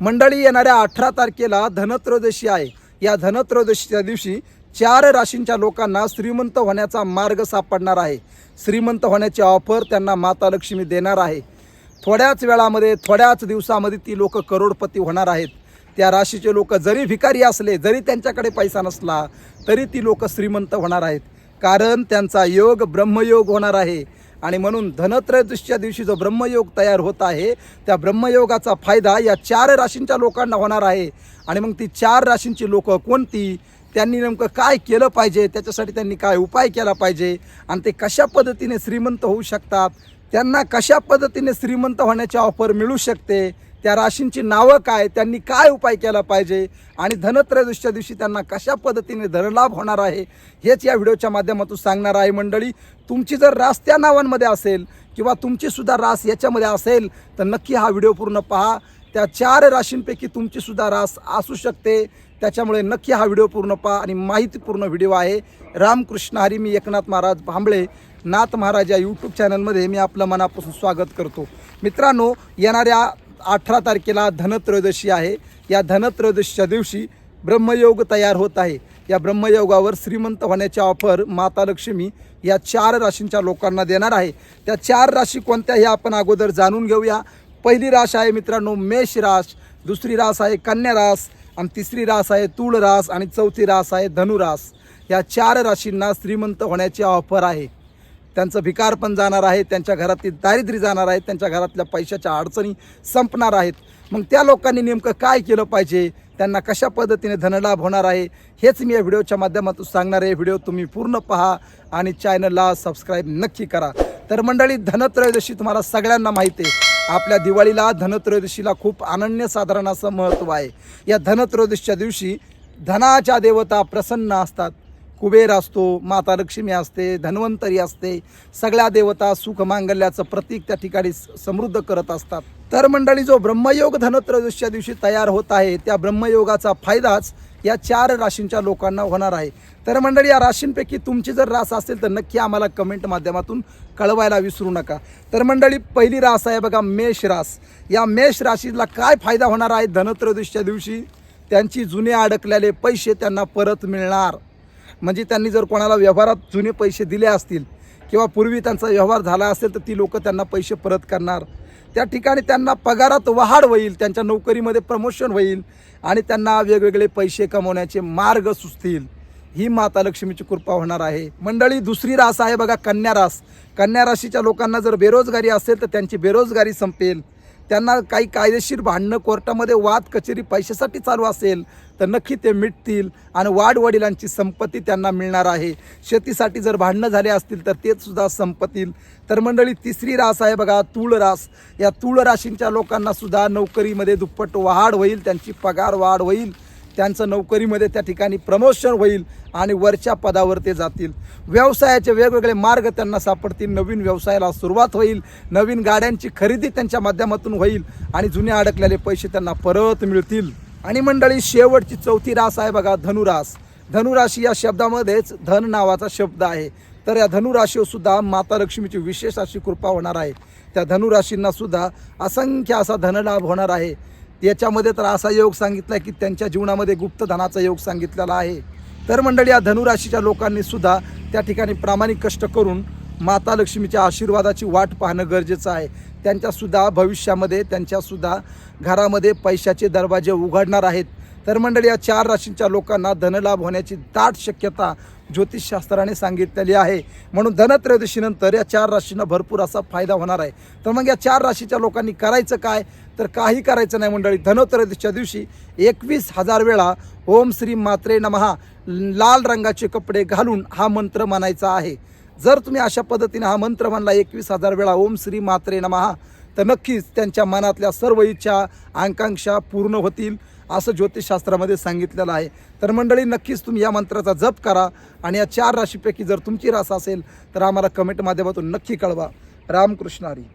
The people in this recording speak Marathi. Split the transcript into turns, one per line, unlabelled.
मंडळी येणाऱ्या अठरा तारखेला धनत्रयोदशी आहे. या धनत्रयोदशीच्या दिवशी चार राशींच्या लोकांना श्रीमंत होण्याचा मार्ग सापडणार आहे. श्रीमंत होण्याची ऑफर त्यांना माता लक्ष्मी देणार आहे. थोड्याच वेळामध्ये थोड्याच दिवसामध्ये ती लोक करोडपती होणार आहेत. त्या राशीचे लोक जरी भिकारी असले जरी त्यांच्याकडे पैसा नसला तरी ती लोक श्रीमंत होणार आहेत. कारण त्यांचा योग ब्रह्मयोग होणार आहे. आणि म्हणून धनत्रयोदशीच्या दिवशी जो ब्रह्मयोग तयार होत आहे त्या ब्रह्मयोगाचा फायदा या चार राशींच्या लोकांना होणार आहे. आणि मग ती चार राशींची लोकं कोणती? त्यांनी नेमकं काय केलं पाहिजे? त्याच्यासाठी त्यांनी काय उपाय केला पाहिजे? आणि ते कशा पद्धतीने श्रीमंत होऊ शकतात? त्यांना कशा पद्धतीने श्रीमंत होण्याची ऑफर मिळू शकते? त्या राशींची नावं काय त्यांनी काय उपाय केला पाहिजे आणि धनत्रयोदशीच्या दिवशी त्यांना कशा पद्धतीने धनलाभ होणार आहे हेच या व्हिडिओच्या माध्यमातून सांगणार आहे मंडळी. तुमची जर रास त्या नावांमध्ये असेल किंवा तुमचीसुद्धा रास याच्यामध्ये असेल तर नक्की हा व्हिडिओ पूर्ण पहा. त्या चार राशींपैकी तुमचीसुद्धा रास असू शकते. त्याच्यामुळे नक्की हा व्हिडिओ पूर्ण पहा आणि माहितीपूर्ण व्हिडिओ आहे. रामकृष्ण हरी मी एकनाथ महाराज भांबळे नाथ महाराज या यूट्यूब चॅनलमध्ये मी आपलं मनापासून स्वागत करतो. मित्रांनो येणाऱ्या अठरा तारखेला धनत्रयोदशी आहे. या धनत्रयोदशीच्या दिवशी ब्रह्मयोग तयार होत आहे. या ब्रह्मयोगावर श्रीमंत होण्याची ऑफर माता लक्ष्मी या चार राशींच्या लोकांना देणार आहे. त्या चार राशी कोणत्या हे आपण अगोदर जाणून घेऊया. पहिली रास आहे मित्रांनो मेष रास दुसरी रास आहे कन्या रास आणि तिसरी रास आहे तूळ रास आणि चौथी रास आहे धनुरास या चार राशींना श्रीमंत होण्याची ऑफर आहे. त्यांचं भिकार पण जाणार आहे त्यांच्या घरातील दारिद्र्य जाणार आहे त्यांच्या घरातल्या पैशाच्या अडचणी संपणार आहेत. मग त्या लोकांनी नेमकं काय केलं पाहिजे? त्यांना कशा पद्धतीने धनलाभ होणार आहे? हेच मी या व्हिडिओच्या माध्यमातून सांगणार आहे. व्हिडिओ तुम्ही पूर्ण पहा आणि चॅनलला सबस्क्राईब नक्की करा. तर मंडळी धनत्रयोदशी तुम्हाला सगळ्यांना माहिती आहे. आपल्या दिवाळीला धनत्रयोदशीला खूप अनन्यसाधारण असं महत्त्व आहे. या धनत्रयोदशीच्या दिवशी धनाच्या देवता प्रसन्न असतात. कुबेर असतो माता लक्ष्मी असते धन्वंतरी असते सगळ्या देवता सुख मांगल्याचं प्रतीक त्या ठिकाणी समृद्ध करत असतात. तर मंडळी जो ब्रह्मयोग धनत्रयोदशीच्या दिवशी तयार होत आहे त्या ब्रह्मयोगाचा फायदाच या चार राशींच्या लोकांना होणार आहे. तर मंडळी या राशींपैकी तुमची जर रास असेल तर नक्की आम्हाला कमेंट माध्यमातून कळवायला विसरू नका. तर मंडळी पहिली रास आहे बघा मेष रास. या मेष राशीला काय फायदा होणार आहे धनत्रयोदशीच्या दिवशी? त्यांची जुने अडकलेले पैसे त्यांना परत मिळणार. म्हणजे त्यांनी जर कोणाला व्यवहारात जुने पैसे दिले असतील किंवा पूर्वी त्यांचा व्यवहार झाला असेल तर ती लोक त्यांना पैसे परत करणार. त्या ठिकाणी त्यांना पगारात वाढ होईल त्यांच्या नोकरीमध्ये प्रमोशन होईल आणि त्यांना वेगवेगळे पैसे कमवण्याचे मार्ग सुचतील. ही माता लक्ष्मीची कृपा होणार आहे. मंडळी दुसरी रास आहे बघा कन्या रास. कन्या राशीच्या लोकांना जर बेरोजगारी असेल तर त्यांची बेरोजगारी संपेल. त्यांना काही कायदेशीर भांडणं कोर्टामध्ये वाद कचेरी पैशासाठी चालू असेल तर नक्की ते मिटतील आणि वाडवडिलांची संपत्ती त्यांना मिळणार आहे. शेतीसाठी जर भांडणं झाले असतील तर ते सुद्धा संपतील. तर मंडळी तिसरी रास आहे बघा तूळ रास. या तूळ राशींच्या लोकांना सुद्धा नोकरीमध्ये दुप्पट वाढ होईल त्यांची पगार वाढ होईल. त्यांचं नोकरीमध्ये त्या ठिकाणी प्रमोशन होईल आणि वरच्या पदावर ते जातील. व्यवसायाचे वेगवेगळे मार्ग त्यांना सापडतील. नवीन व्यवसायाला सुरुवात होईल. नवीन गाड्यांची खरेदी त्यांच्या माध्यमातून होईल आणि जुने अडकलेले पैसे त्यांना परत मिळतील. आणि मंडळी शेवटची चौथी रास आहे बघा धनुरास. धनुराशी या शब्दामध्येच धन नावाचा शब्द आहे. तर या धनुराशीवर सुद्धा माता लक्ष्मीची विशेष अशी कृपा होणार आहे. त्या धनुराशींना सुद्धा असंख्य असा धनलाभ होणार आहे. याच्यामध्ये तर असा योग सांगितला की त्यांच्या जीवनामध्ये गुप्त धनाचा योग सांगितलेला आहे. तर मंडळी या धनुराशीच्या लोकांनी सुद्धा त्या ठिकाणी प्रामाणिक कष्ट करून माता लक्ष्मीच्या आशीर्वादाची वाट पाहणं गरजेचं आहे. त्यांच्यासुद्धा भविष्यामध्ये त्यांच्यासुद्धा घरामध्ये पैशाचे दरवाजे उघडणार आहेत. तर मंडळी या चार राशींच्या लोकांना धनलाभ होण्याची दाट शक्यता ज्योतिषशास्त्राने सांगितलेली आहे. म्हणून धनत्रयोदशीनंतर या चार राशींना भरपूर असा फायदा होणार आहे. तर मग या चार राशीच्या लोकांनी करायचं काय? तर काही करायचं नाही मंडळी. धनत्रयोदशीच्या दिवशी एकवीस हजार वेळा ओम श्री मात्रे नमहा लाल रंगाचे कपडे घालून हा मंत्र म्हणायचा आहे. जर तुम्ही अशा पद्धतीने हा मंत्र म्हणला एकवीस हजार वेळा ओम श्री मात्रे नमहा तर नक्कीच त्यांच्या मनातल्या सर्व इच्छा आकांक्षा पूर्ण होतील. असं ज्योतिषशास्त्रामध्ये सांगितलेलं आहे. तर मंडळी नक्कीच तुम्ही या मंत्राचा जप करा आणि या चार राशीपैकी जर तुमची रास असेल तर आम्हाला कमेंट माध्यमातून नक्की कळवा. रामकृष्ण हरी.